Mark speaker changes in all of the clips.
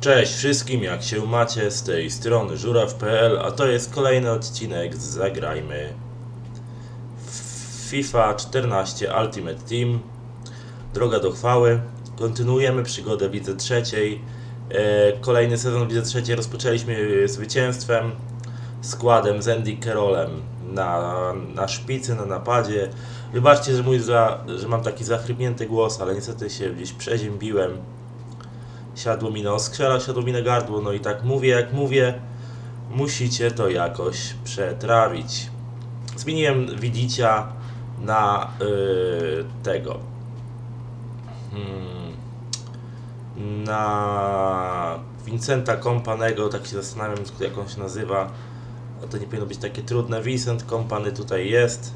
Speaker 1: Cześć wszystkim, jak się macie, z tej strony żuraw.pl, a to jest kolejny odcinek z Zagrajmy FIFA 14 Ultimate Team. Droga do chwały. Kontynuujemy przygodę w Lidze Trzeciej. E, Kolejny sezon w Lidze Trzeciej rozpoczęliśmy zwycięstwem, składem z Andy Carrollem na, na szpicy, na napadzie. Wybaczcie, że, mój za, że mam taki zachrypnięty głos, ale niestety się gdzieś przeziębiłem siadło mi na oskrzela, siadło mi na gardło, no i tak mówię jak mówię, musicie to jakoś przetrawić. Zmieniłem widzicia na yy, tego. Hmm, na Vincenta Companego, tak się zastanawiam jak on się nazywa. To nie powinno być takie trudne. Vincent Company tutaj jest.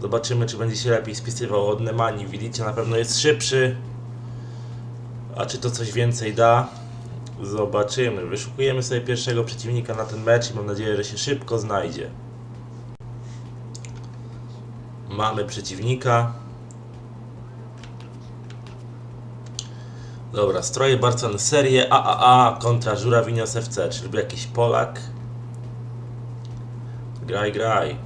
Speaker 1: Zobaczymy, czy będzie się lepiej spisywał od Nemani. Widzicie, na pewno jest szybszy. A czy to coś więcej da? Zobaczymy. Wyszukujemy sobie pierwszego przeciwnika na ten mecz i mam nadzieję, że się szybko znajdzie. Mamy przeciwnika. Dobra, stroje Barcelony serię AAA kontra Żurawinios FC, czyli jakiś Polak. Graj, graj.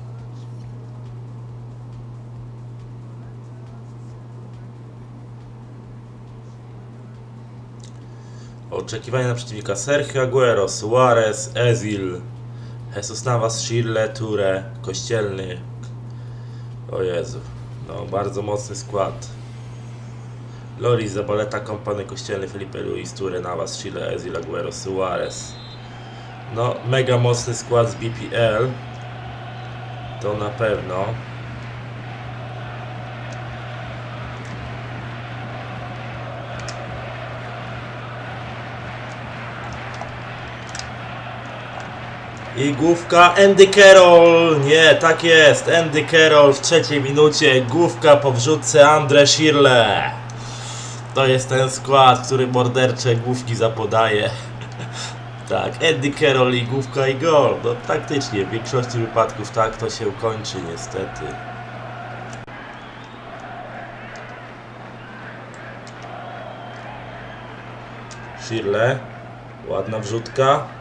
Speaker 1: Oczekiwania na przeciwnika Sergio Aguero, Suarez, Ezil, Jesus Navas, Shirley, Ture, Kościelny. O Jezu, no bardzo mocny skład. Loris, Zabaleta, Kompany, Kościelny, Felipe Luis, Ture, Navas, Shirley, Ezil, Aguero, Suarez. No, mega mocny skład z BPL. To na pewno. I główka Andy Carroll. Nie, tak jest. Andy Carroll w trzeciej minucie. Główka po wrzutce Andre Shirley. To jest ten skład, który mordercze główki zapodaje. Tak, Andy Carroll i główka i gol. No taktycznie, w większości wypadków tak to się kończy niestety. Shirley. Ładna wrzutka.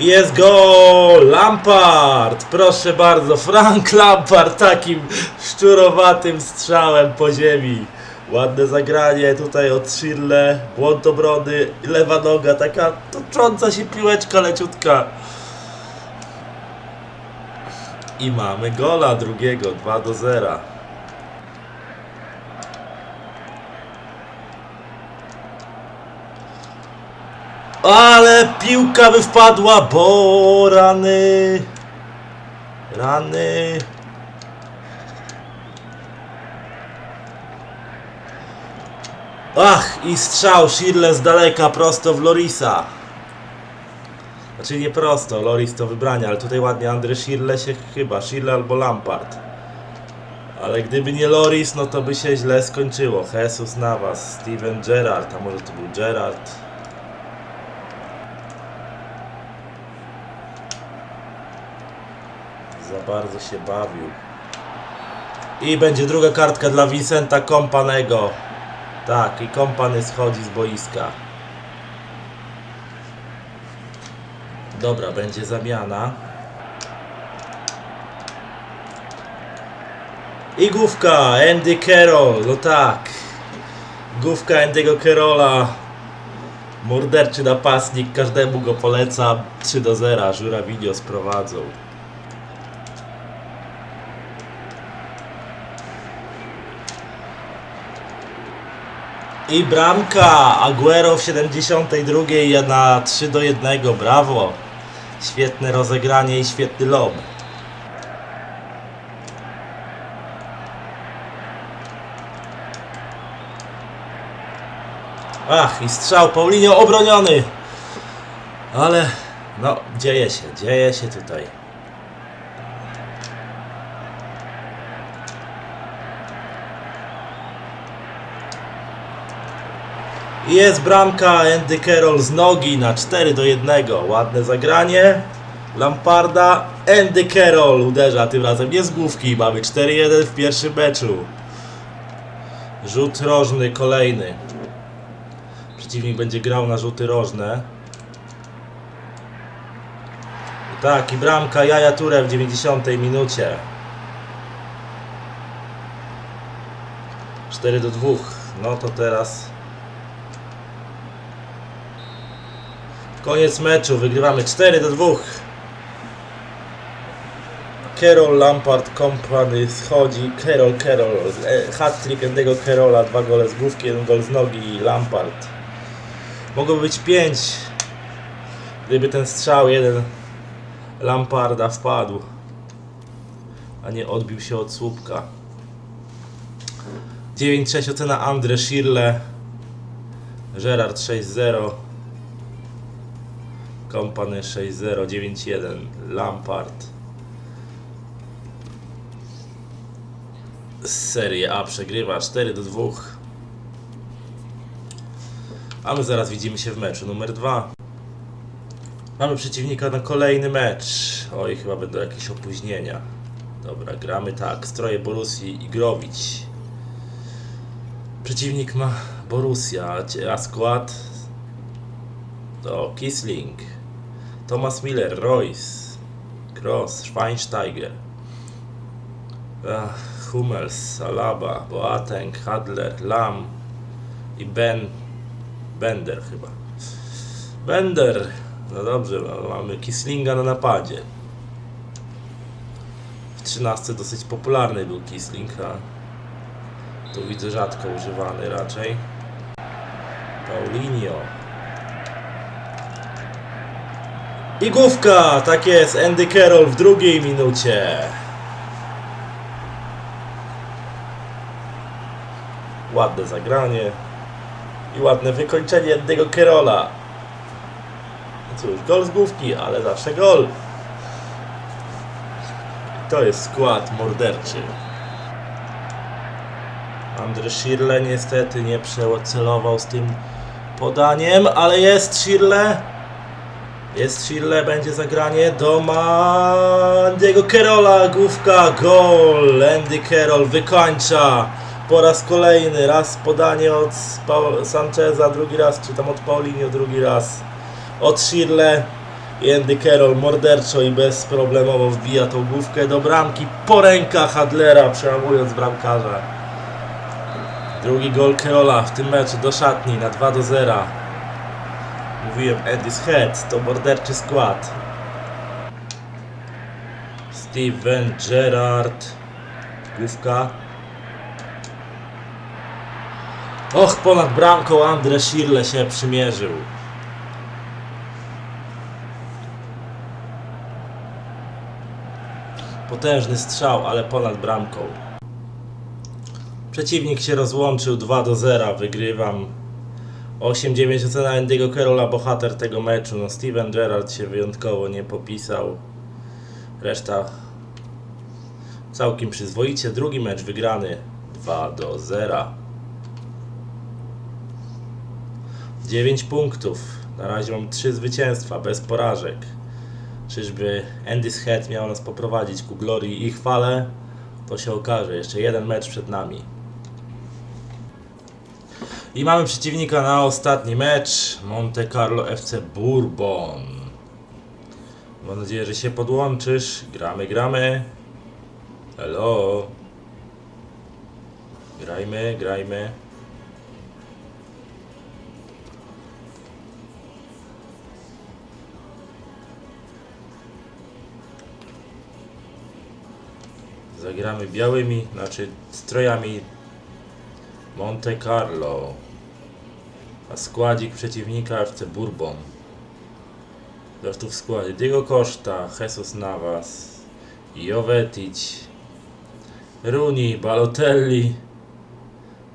Speaker 1: Jest gol! Lampard! Proszę bardzo, Frank Lampard takim szczurowatym strzałem po ziemi. Ładne zagranie tutaj od Schirle, błąd obrony, lewa noga, taka tocząca się piłeczka leciutka. I mamy gola drugiego, 2 do 0. Ale piłka by wpadła, bo rany. Rany. Ach, i strzał Shirley z daleka prosto w Lorisa. Znaczy nie prosto, Loris to wybranie, ale tutaj ładnie Andre Shirley się chyba, Shirley albo Lampard. Ale gdyby nie Loris, no to by się źle skończyło. Jesus Navas, Steven Gerrard, a może to był Gerrard? Za bardzo się bawił. I będzie druga kartka dla Vincenta Kompanego. Tak, i kompany schodzi z boiska. Dobra, będzie zamiana. I główka, Andy Carroll, no tak. Główka Andy'ego Carrolla. Morderczy napastnik, każdemu go polecam. 3 do 0, Żurawinio sprowadzą. I bramka Aguero w 72 na 3 do 1. Brawo. Świetne rozegranie i świetny lob. Ach, i strzał Paulinho obroniony. Ale no, dzieje się, dzieje się tutaj. Jest bramka Andy Carroll z nogi na 4 do 1. Ładne zagranie. Lamparda. Andy Carroll uderza tym razem nie z główki. Mamy 4-1 w pierwszym meczu. Rzut rożny kolejny. Przeciwnik będzie grał na rzuty rożne. I tak, i bramka Jaja Ture w 90 minucie. 4 do 2. No to teraz. Koniec meczu. Wygrywamy 4 do 2. Carol Lampard Company schodzi. Carol, Carol. e, Hat-trick Endego Carola. Dwa gole z główki, jeden gol z nogi Lampard. Mogłoby być 5. Gdyby ten strzał jeden Lamparda wpadł. A nie odbił się od słupka. 9-6 ocena Andre Schirle. Gerard 6-0. Kompany 6-0. 9-1 Lampard. Serie A przegrywa 4 do 2. A my zaraz widzimy się w meczu numer 2. Mamy przeciwnika na kolejny mecz. Oj, chyba będą jakieś opóźnienia. Dobra, gramy tak. Stroje Borussii i Growić. Przeciwnik ma Borussia, a skład to Kisling, Thomas Miller, Royce, Cross, Schweinsteiger, Ach, Hummels, Alaba, Boateng, Hadler, Lam i Ben Bender chyba. Bender. No dobrze, no, mamy Kislinga na napadzie. W 13 dosyć popularny był Kisling, a tu widzę rzadko używany raczej. Paulinho. Główka! Tak jest, Andy Carroll w drugiej minucie. Ładne zagranie. I ładne wykończenie Andy'ego Carrolla. Cóż, gol z główki, ale zawsze gol. To jest skład morderczy. Andre Schirle niestety nie przecelował z tym podaniem, ale jest Schirle. Jest Schirle, będzie zagranie do Andy'ego Carola, główka, gol. Andy Carroll wykończa po raz kolejny, raz podanie od Sancheza, drugi raz, czy tam od Paulinho, drugi raz od Schirle. I Andy Carroll morderczo i bezproblemowo wbija tą główkę do bramki po rękach Adlera, przełamując bramkarza. Drugi gol Kerola w tym meczu do szatni na 2 do 0. Mówiłem Eddie's Head, to morderczy skład. Steven Gerrard. Główka. Och, ponad bramką Andre Schirle się przymierzył. Potężny strzał, ale ponad bramką. Przeciwnik się rozłączył 2 do 0, wygrywam. 8-9 ocena Andy'ego Carola, bohater tego meczu. No Steven Gerrard się wyjątkowo nie popisał. Reszta całkiem przyzwoicie. Drugi mecz wygrany 2 do 0. 9 punktów. Na razie mam 3 zwycięstwa bez porażek. Czyżby Andy's Head miał nas poprowadzić ku glorii i chwale? To się okaże. Jeszcze jeden mecz przed nami. I mamy przeciwnika na ostatni mecz. Monte Carlo FC Bourbon. Mam nadzieję, że się podłączysz. Gramy, gramy. Hello. Grajmy, grajmy. Zagramy białymi, znaczy strojami Monte Carlo. A składzik przeciwnika FC Bourbon. Zresztą w składzie Diego Costa, Jesus Navas, Jovetic, Rooney, Balotelli,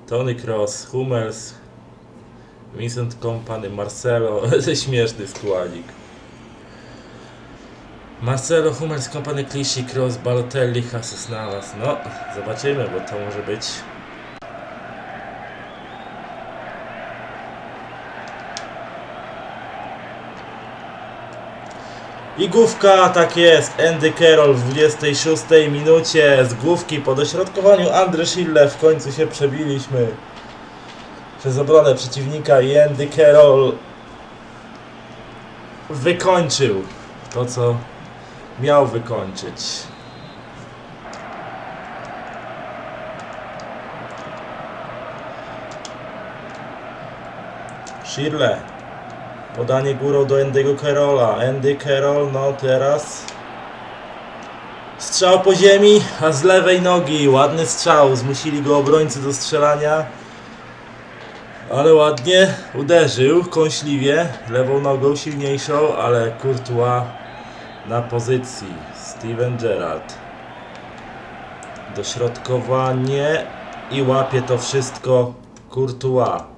Speaker 1: Tony Cross, Hummels, Vincent Kompany, Marcelo, śmieszny składzik. Marcelo, Hummels, Kompany, Clichy, Cross, Balotelli, Jesus Navas. No, zobaczymy, bo to może być I główka, tak jest, Andy Carroll w 26 minucie z główki po dośrodkowaniu Andre Schille w końcu się przebiliśmy. przez obronę przeciwnika i Andy Carroll wykończył to, co miał wykończyć. Shirley. Podanie górą do Andy'ego Carrolla. Andy Carroll, no teraz. Strzał po ziemi, a z lewej nogi. Ładny strzał. Zmusili go obrońcy do strzelania. Ale ładnie uderzył, kąśliwie, lewą nogą silniejszą, ale Courtois na pozycji. Steven Gerrard. Dośrodkowanie i łapie to wszystko Courtois.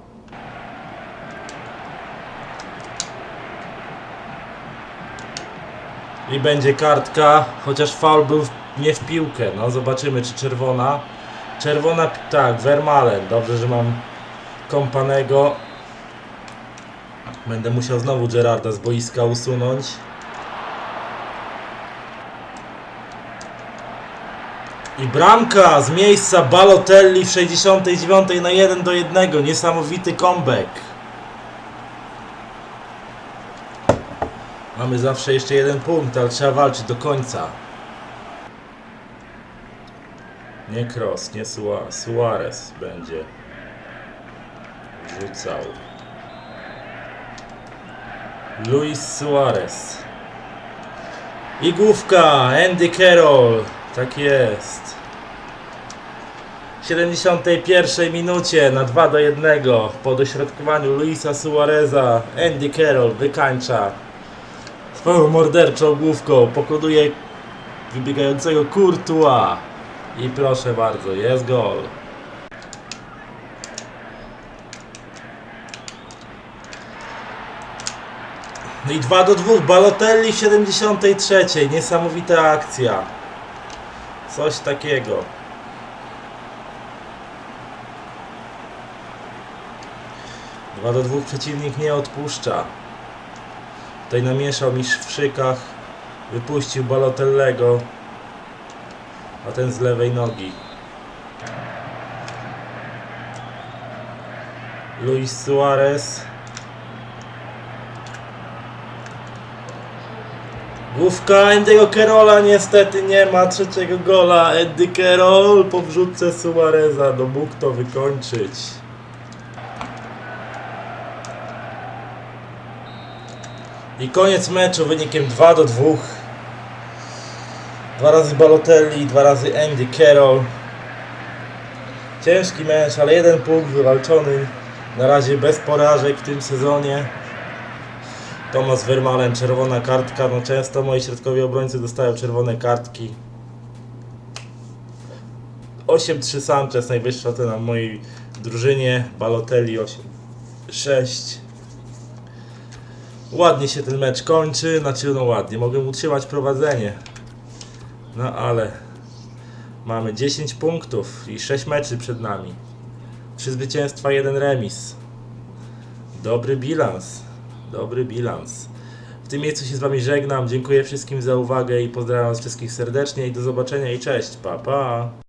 Speaker 1: I będzie kartka, chociaż faul był nie w piłkę. No zobaczymy czy czerwona. Czerwona, tak, Vermalen. Dobrze, że mam Kompanego. Będę musiał znowu Gerarda z boiska usunąć. I bramka z miejsca Balotelli w 69 na 1 do 1. Niesamowity comeback. Mamy zawsze jeszcze jeden punkt, ale trzeba walczyć do końca. Nie Cross, nie Sua- Suarez będzie rzucał. Luis Suarez. I główka, Andy Carroll. Tak jest. W 71 minucie na 2 do 1 po dośrodkowaniu Luisa Suareza Andy Carroll wykańcza swoją morderczą główką, pokonuje wybiegającego Courtois. I proszę bardzo, jest gol. No i 2 do 2. Balotelli w 73. Niesamowita akcja. Coś takiego. Dwa do dwóch przeciwnik nie odpuszcza. Tutaj namieszał mi w szykach. Wypuścił Balotellego. A ten z lewej nogi. Luis Suarez. Główka Andy'ego Kerola niestety nie ma trzeciego gola. Andy Kerol po wrzutce Suareza. No mógł to wykończyć. I koniec meczu wynikiem 2 do 2. Dwa razy Balotelli, dwa razy Andy Carroll. Ciężki mecz, ale jeden punkt wywalczony. Na razie bez porażek w tym sezonie. Tomasz Vermaelen, czerwona kartka. No często moi środkowi obrońcy dostają czerwone kartki. 8-3 Sanchez, najwyższa cena w mojej drużynie. Balotelli 8-6. Ładnie się ten mecz kończy, znaczy no ładnie, mogę utrzymać prowadzenie. No ale mamy 10 punktów i 6 meczy przed nami. 3 zwycięstwa, 1 remis. Dobry bilans. Dobry bilans. W tym miejscu się z Wami żegnam. Dziękuję wszystkim za uwagę i pozdrawiam wszystkich serdecznie i do zobaczenia i cześć. Pa, pa.